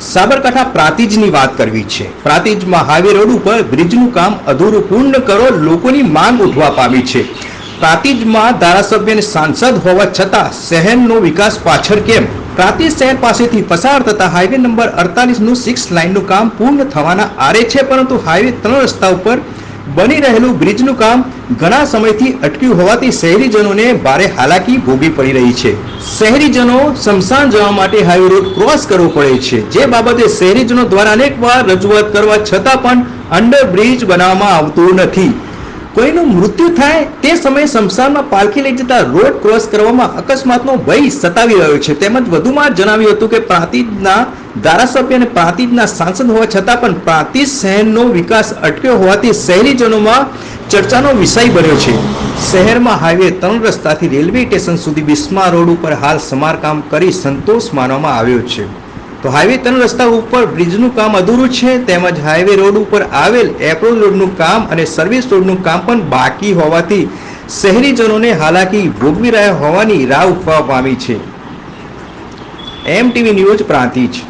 સાબરકાંઠા પ્રાતિજની વાત કરવી છે. પ્રાતિજમાં હાઈવે રોડ ઉપર બ્રિજનું કામ અધૂરું પૂર્ણ કરો લોકોની માંગ ઉઠવા પામી છે. પ્રાતિજમાં ધારાસભ્ય અને સાંસદ હોવા છતાં શહેરનો વિકાસ પાછળ કેમ? પ્રાતિજ શહેર પાસેથી પસાર થતા હાઈવે નંબર અડતાલીસનું સિક્સ લાઇનનું કામ પૂર્ણ થવાના આરે છે, પરંતુ હાઈવે ત્રણ રસ્તા ઉપર બની રહેલું બ્રિજનું કામ ઘણા સમયથી અટક્યું હોવાથી શહેરીજનોને ભારે હાલાકી ભોગવી પડી રહી છે. શહેરીજનો સ્મશાન જવા માટે હાઈવે રોડ ક્રોસ કરવો પડે છે. જે બાબતે શહેરીજનો દ્વારા અનેકવાર રજૂઆત કરવા છતાં પણ અંડર બ્રિજ બનાવવામાં આવતું નથી. કોઈનું મૃત્યુ થાય તે સમયે શમશાનમાં પાલખી લઈ જતા રોડ ક્રોસ કરવામાં અકસ્માતનો ભય સતાવી રહ્યો છે. તેમજ વધુમાં જણાવ્યું હતું કે પ્રાંતિજના ધારાસભ્ય અને પ્રાંતિજના સાંસદ હોવા છતાં પણ પ્રાંતિજ શહેરનો વિકાસ અટક્યો હોવાથી શહેરીજનોમાં ચર્ચાનો વિષય બન્યો છે. શહેરમાં હાઈવે ત્રણ રસ્તાથી રેલવે સ્ટેશન સુધી બિસ્મા રોડ ઉપર હાલ સમારકામ કરી સંતોષ માનવામાં આવ્યો છે. તો હાઈવે ત્રણ રસ્તા ઉપર બ્રિજનું કામ અધૂરું છે, તેમજ હાઈવે રોડ ઉપર આવેલ એપ્રોલ રોડનું કામ અને સર્વિસ રોડનું કામ પણ બાકી હોવાથી શહેરીજનોને હાલાકી ભોગવી રહ્યા હોવાની રાહ ઉઠવા પામી છે. એમ ટીવી ન્યૂઝ પ્રાંતિજ.